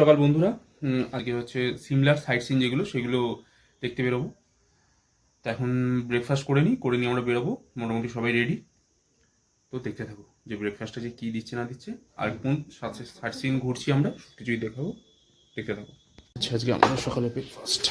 সকাল বন্ধুরা। আজকে হচ্ছে সিমলার সাইট সিন যেগুলো সেগুলো দেখতে বেরোবো। তো এখন ব্রেকফাস্ট করে নিই করে নিয়ে আমরা বেরোবো মোটামুটি সবাই রেডি তো দেখতে থাকো যে ব্রেকফাস্টটা যে কী দিচ্ছে না দিচ্ছে আর কোন সাথে সাইট সিন ঘুরছি আমরা কিছুই দেখাবো দেখতে থাকো। আচ্ছা আজকে আমাদের সকালে ব্রেকফাস্ট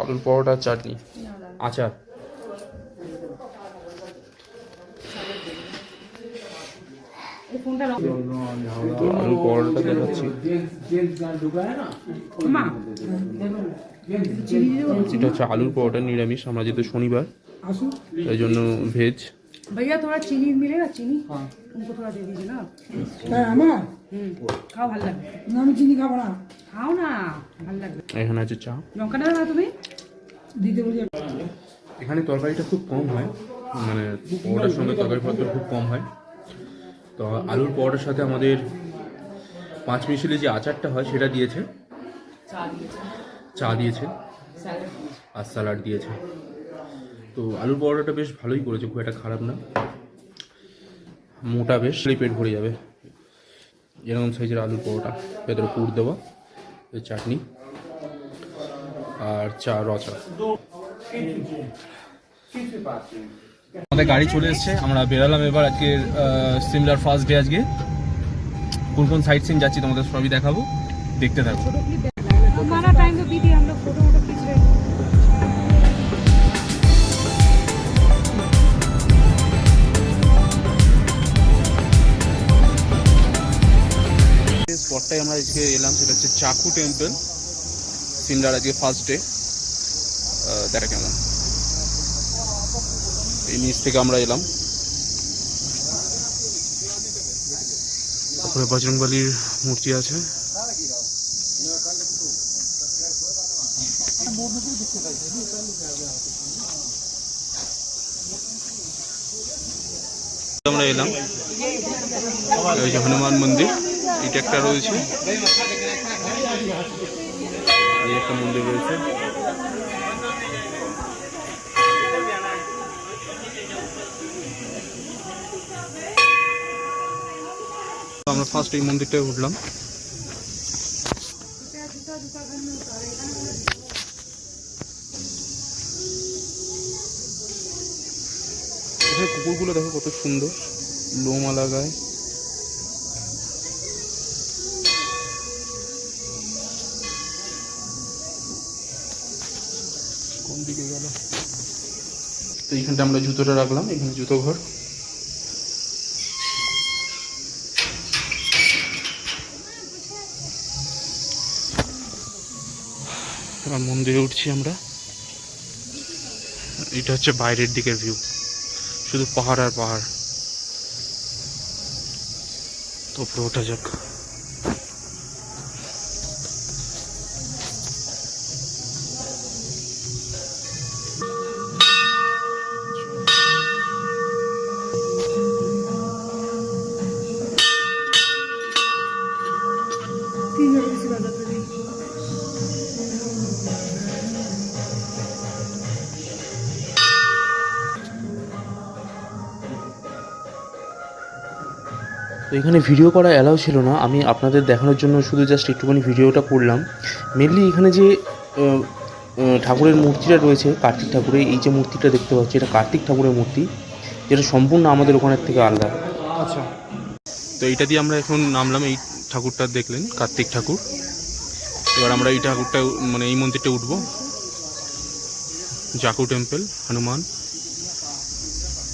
আলুর পরোটা চাটনি। আচার। তো আলুর পরোটা দেখাচ্ছি এটা হচ্ছে আলুর পরোটা নিরামিষ আমরা যেহেতু শনিবার এই জন্য ভেজ भैया थोड़ा चीनी मिलेगा चीनी उनको थोड़ा दे दीजिए ना হ্যাঁ আমার हम्म खाओ ভাল লাগবে না, আমি চিনি খাবো না খাও না ভাল লাগবে এখানে আছে চা লঙ্কা নেবে না তুমি দিতে বলি এখানে তরকারিটা খুব কম হয় মানে পরোটার সঙ্গে তরকারি পত্র খুব কম হয় তো আলুর পরোটার সাথে আমাদের পাঁচ মিশালি যে আচারটা হয় সেটা দিয়েছে। চা দিয়েছে। আর স্যালাড দিয়েছে। তো আলুর পরোটাটা বেশ ভালোই করেছে খুব একটা খারাপ না। মোটা বেশ পেট ভরে যাবে। এরকম সাইজের আলুর পরোটা। ভেতরে পুর দেওয়া এই চাটনি। আর চা রচা আমাদের গাড়ি চলে এসছে। আমরা বেরালাম এবার আজকে সিমলার ফার্স্ট ডে আজকে। কোন কোন সাইট সিন যাচ্ছি তোমাদের সবই দেখাবো। দেখতে থাকো। স্পটটাই আমরা আজকে এলাম সেটা হচ্ছে চাকু টেম্পল সিমলার আজকে ফার্স্ট ডে দেখা কেমন এই নিচ থেকে আমরা এলাম। তারপরে বজরংবলির মূর্তি আছে। আমরা এলাম। ওই যে হনুমান মন্দির এটা একটা রয়েছে। এই একটা মন্দির রয়েছে। আমরা ফার্স্ট এই মন্দিরটায় উঠলাম। কুকুরগুলো দেখো কত সুন্দর। লোমা লাগায় তো এইখানটা আমরা জুতোটা রাখলাম, এখানে জুতো ঘর এবার মন্দিরে উঠছি আমরা। এটা হচ্ছে বাইরের দিকের ভিউ শুধু পাহাড় আর পাহাড়। তো উপরে ওঠা যাক। এখানে ভিডিও করা অ্যালাউ ছিল না। আমি আপনাদের দেখানোর জন্য শুধু জাস্ট একটুখানি ভিডিওটা করলাম। মেনলি এখানে যে ঠাকুরের মূর্তিটা রয়েছে কার্তিক ঠাকুরের এই যে মূর্তিটা দেখতে পাচ্ছি এটা কার্তিক ঠাকুরের মূর্তি যেটা সম্পূর্ণ আমাদের ওখানের থেকে আলাদা। আচ্ছা। তো এইটা দিয়ে আমরা এখন নামলাম এই ঠাকুরটা দেখলেন কার্তিক ঠাকুর। এবার আমরা এই ঠাকুরটা মানে এই মন্দিরটা উঠব। জাকু টেম্পল হনুমান।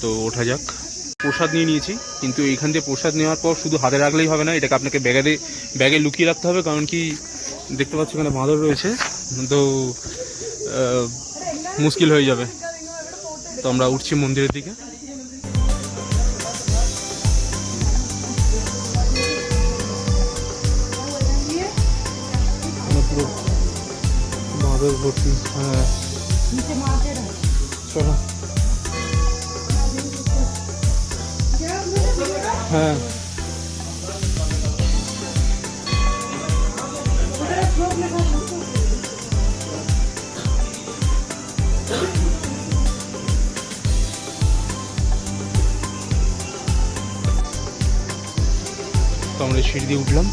তো ওঠা যাক। প্রসাদ নিয়ে নিয়েছি। কিন্তু এইখান দিয়ে প্রসাদ নেওয়ার পর শুধু হাতে রাখলেই হবে না, এটাকে আপনাকে ব্যাগে ব্যাগে লুকিয়ে রাখতে হবে, কারণ কি দেখতে পাচ্ছি এখানে বাঁদর রয়েছে। তো মুশকিল হয়ে যাবে। তো আমরা উঠছি মন্দিরের দিকে। বাঁদর ভর্তি হ্যাঁ। চলো। হ্যাঁ। তো আমরা সিঁড়ি দিয়ে উঠলাম।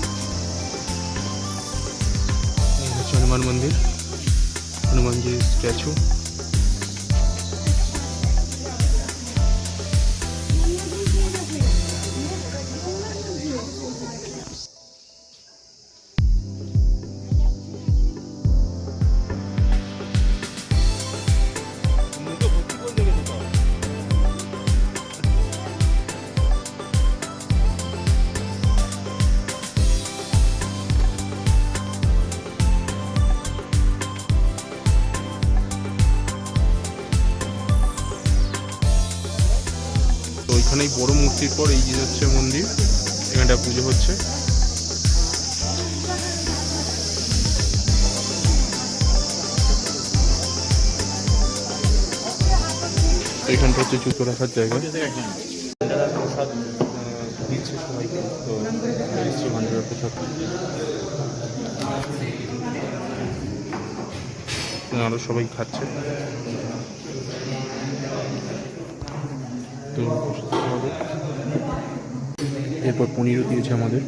হনুমান মন্দির হনুমানজির স্ট্যাচু এখানে এই বড় মূর্তির পর এই হচ্ছে মন্দির, এখানটা পুজো হচ্ছে। এখানটা হচ্ছে জুতো রাখার জায়গা। দিচ্ছে সবাইকে সবাই খাচ্ছে। তো এরপর পনিরও দিয়েছে আমাদের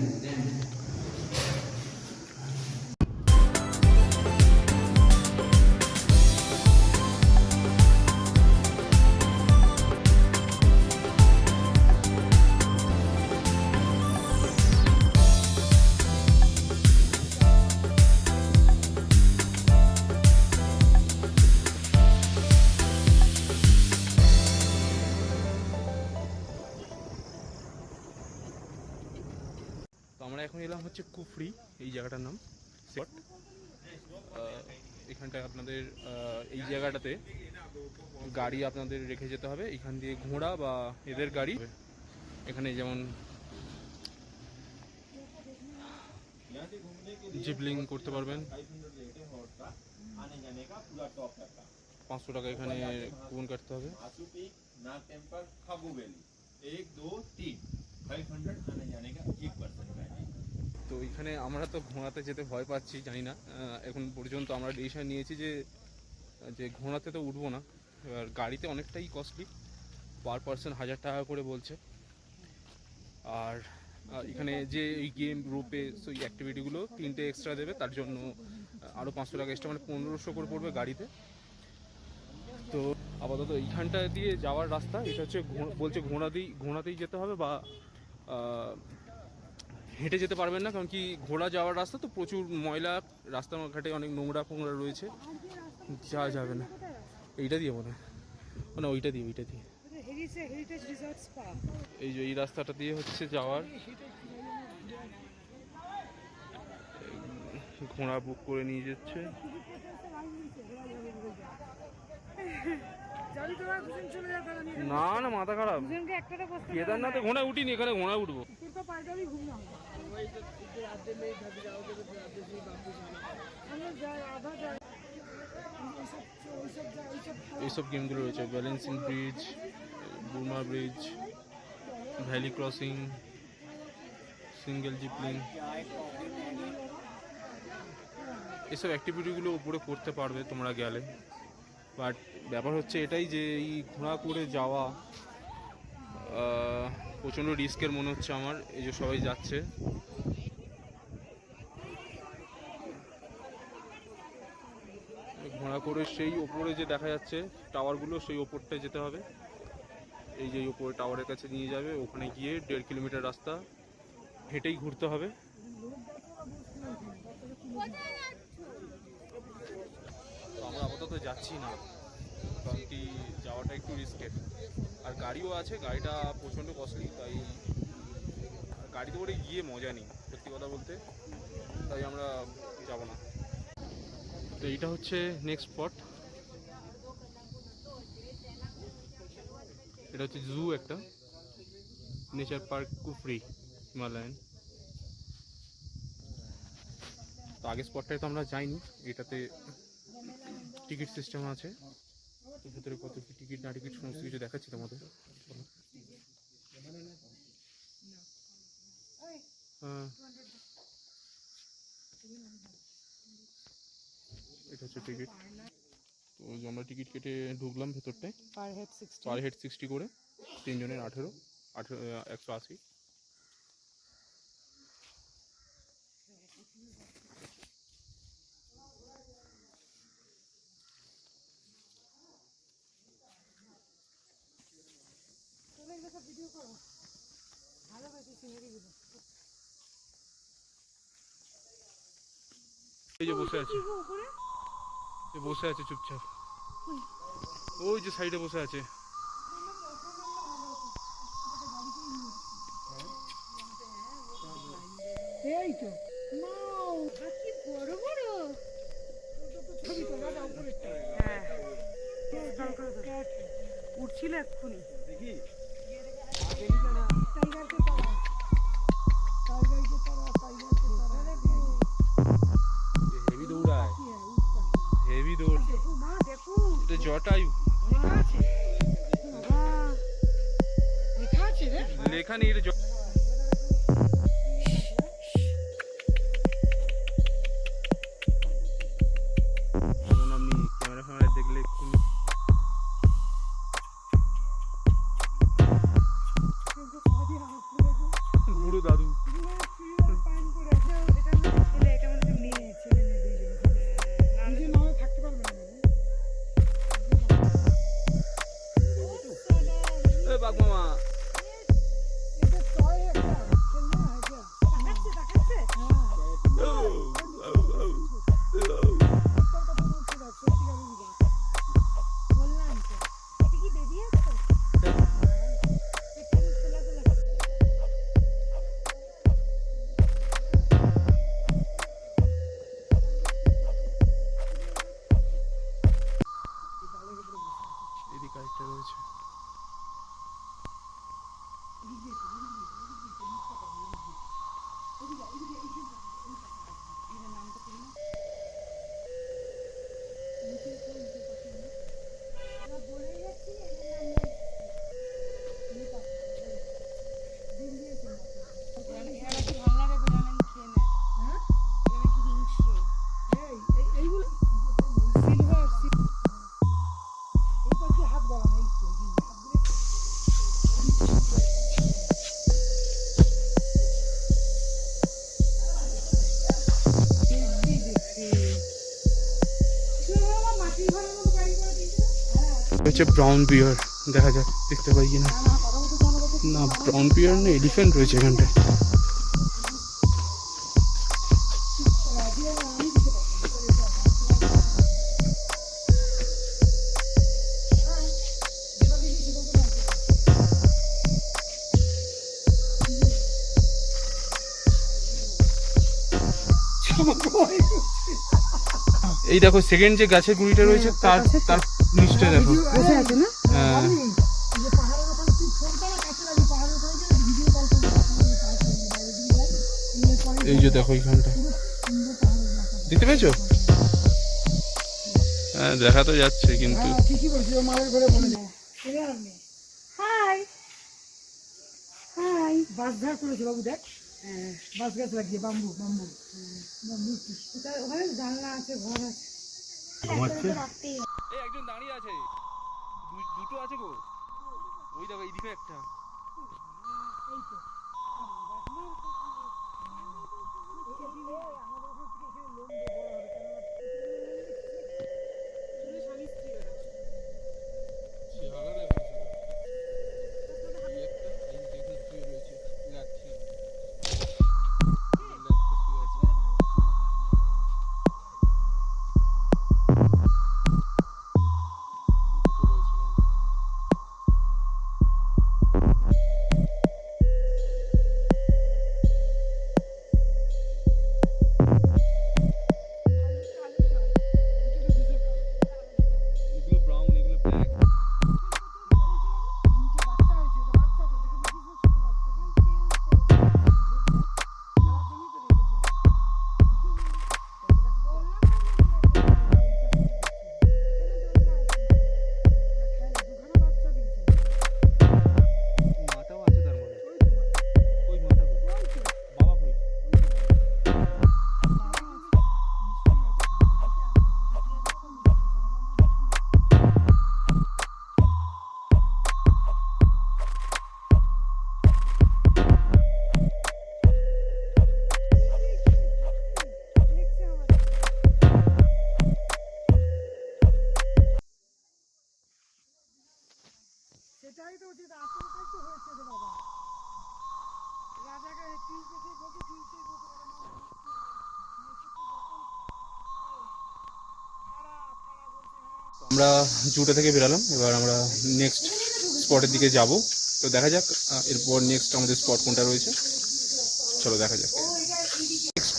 আমরা এখন এলাম হচ্ছে কুফরি এই জায়গাটার নাম স্পট এখানটায় আপনাদের আহ, এই জায়গাটাতে গাড়ি আপনাদের রেখে যেতে হবে এখান দিয়ে ঘোড়া বা এদের গাড়ি এখানে যেমন জিপলিং করতে পারবেন পাঁচশো টাকা এখানে কুপন কাটতে হবে Asu peak Nag temple Khabu valley एक दो तीन फाइव हंड्रेड आने जाने का एक पर्सन का है তো এখানে আমরা তো ঘোড়াতে যেতে ভয় পাচ্ছি, জানি না। এখন পর্যন্ত আমরা ডিসিশন নিয়েছি যে যে ঘোড়াতে তো উঠবো না। এবার গাড়িতে অনেকটাই কস্টলি পার পার্সন হাজার টাকা করে বলছে। আর এখানে যে এই গেম রোপে সেই অ্যাক্টিভিটিগুলো তিনটে এক্সট্রা দেবে, তার জন্য আরও পাঁচশো টাকা এক্সট্রা মানে পনেরোশো করে পড়বে গাড়িতে। তো আপাতত এইখানটা দিয়ে যাওয়ার রাস্তা, এটা হচ্ছে বলছে ঘোড়াতেই ঘোড়াতেই যেতে হবে বা হেঁটে যেতে পারবেন না কারণ কি ঘোড়া যাওয়ার রাস্তা তো প্রচুর ময়লা রাস্তাঘাটে অনেক নোংরা ফোংরা রয়েছে। যাওয়া যাবে না। এইটা দিয়ে মনে হয়। না ওইটা দিয়ে ওইটা দিয়ে। এই যে এই রাস্তাটা দিয়ে হচ্ছে যাওয়ার। ঘোড়া বুক করে নিয়ে যাচ্ছে। না না মাথা খারাপ। কেদারনাথে ঘোড়া উঠিনি এখানে ঘোড়া উঠবো। এইসব গেমগুলো রয়েছে balancing bridge Burma bridge valley crossing single ziplining এসব অ্যাক্টিভিটিগুলো উপরে করতে পারবে তোমরা গেলে। বাট ব্যাপার হচ্ছে এটাই যে এই ঘোড়া করে যাওয়া প্রচণ্ড রিস্কের মনে হচ্ছে আমার, এই যে সবাই যাচ্ছে ঘোড়া করে সেই ওপরে যে দেখা যাচ্ছে টাওয়ারগুলো, সেই ওপরটায় যেতে হবে। এই যে ওপরে টাওয়ারের কাছে নিয়ে যাবে, ওখানে গিয়ে দেড় কিলোমিটার রাস্তা হেঁটেই ঘুরতে হবে। আমরা আপাতত যাচ্ছি না, কারণ কি যাওয়াটা একটু রিস্কের আর গাড়িও আছে, গাড়িটা প্রচণ্ড কস্টলি তাই গাড়িতে করে গিয়ে মজা নেই, সত্যি কথা বলতে। তাই আমরা যাব না। তো এইটা হচ্ছে নেক্সট স্পট এটা হচ্ছে জু একটা। নেচার পার্ক কুফরি হিমালয়ান তো আগের স্পটটায় তো আমরা যাইনি, এটাতে টিকিট সিস্টেম আছে। ভেতরে কত কি টিকিট না টিকিট সমস্ত কিছু দেখাচ্ছি তোমাদের। কেটে ঢুকলাম ভেতরটায়। Per head sixty per head sixty করে তিনজনের আঠেরো আঠেরো একশো আশি। এই যে বসে আছে। বসে আছে চুপচাপ। ওই যে সাইডে বসে আছে। এই তো। বড় বড়। হ্যাঁ। উঠছিল এক্ষুনি। দেখি। what are you হচ্ছে ব্রাউন বিয়ার দেখা যাক দেখতে পাই কিনা। না ব্রাউন বিয়ার না এলিফেন্ট রয়েছে এখানটায়। এই দেখো সেকেন্ড যে গাছের গুড়িটা রয়েছে তার তার নিশ্চয় দেখো। আছে না? হ্যাঁ। এই যে দেখো এইখানটা। দেখতে পেয়েছ? হ্যাঁ দেখা তো যাচ্ছে কিন্তু। হাই। বাবু দেখ। বাম্বু ওখানে জানলা আছে ঘর আছে। এই একজন দাঁড়িয়ে আছে। দুটো আছে গো। ওই দেখো এই দিকে একটা। এই তো। আমরা জুটা থেকে বেরালাম। এবার আমরা নেক্সট স্পটের দিকে যাব। তো দেখা যাক এরপর নেক্সট আমাদের স্পট কোনটা রয়েছে। চলো দেখা যাক। নেক্সট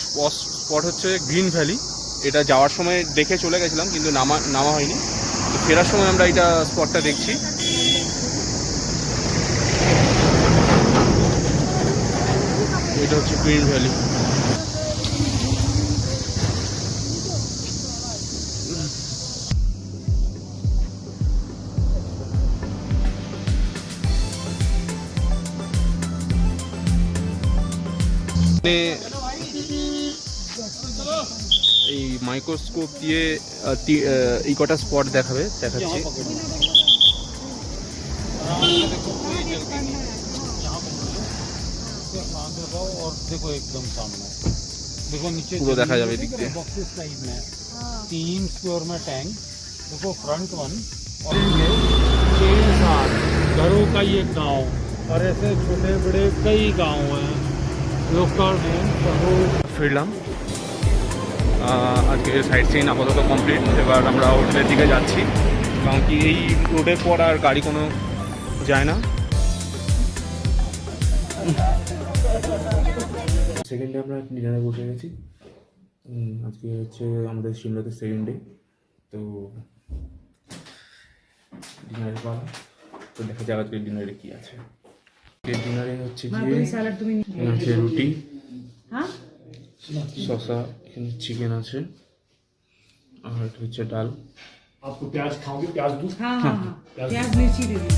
স্পট হচ্ছে গ্রিন ভ্যালি এটা যাওয়ার সময় দেখে চলে গেছিলাম, কিন্তু নামা নামা হয়নি। তো ফেরার সময় আমরা এটা স্পটটা দেখছি। এটা হচ্ছে গ্রিন ভ্যালি এখানে এই মাইক্রোস্কোপ দিয়ে আহ, তি- আহ, এই কটা স্পট দেখাবে দেখাচ্ছি और देखो एकदम सामने देखो नीचे पूरा देखा जावे दिख दे। बॉक्सेस टाइप में तीन स्क्वायर में टैंक देखो फ्रंट वन और ये छह सात घरों का ये गांव और ऐसे छोटे बड़े कई गांव हैं लोकल हैं शहरों ফিরলাম। আজকে সাইড সিন আপাতত কমপ্লিট এবার আমরা হোটেলের দিকে যাচ্ছি। কারণ কি এই রোডের পর আর গাড়ি কোনো যায় না। সেকেন্ড ডে আমরা ডিনারে বসে গেছি। আজকে হচ্ছে আমাদের সিমলাতে সেকেন্ড ডে তো ডিনারের পালা তো দেখা যাক আজকে ডিনারে কি আছে। ডিনারে হচ্ছে মাগুরি গিয়ে স্যালাড তুমি নিয়ে- এখানে আছে রুটি হ্যাঁ শসা এখানে চিকেন আছে আর এটা হচ্ছে ডাল आपको प्याज खाओगे प्याज दूँ হ্যাঁ হ্যাঁ হ্যাঁ পেঁয়াজ মির্চি দেবে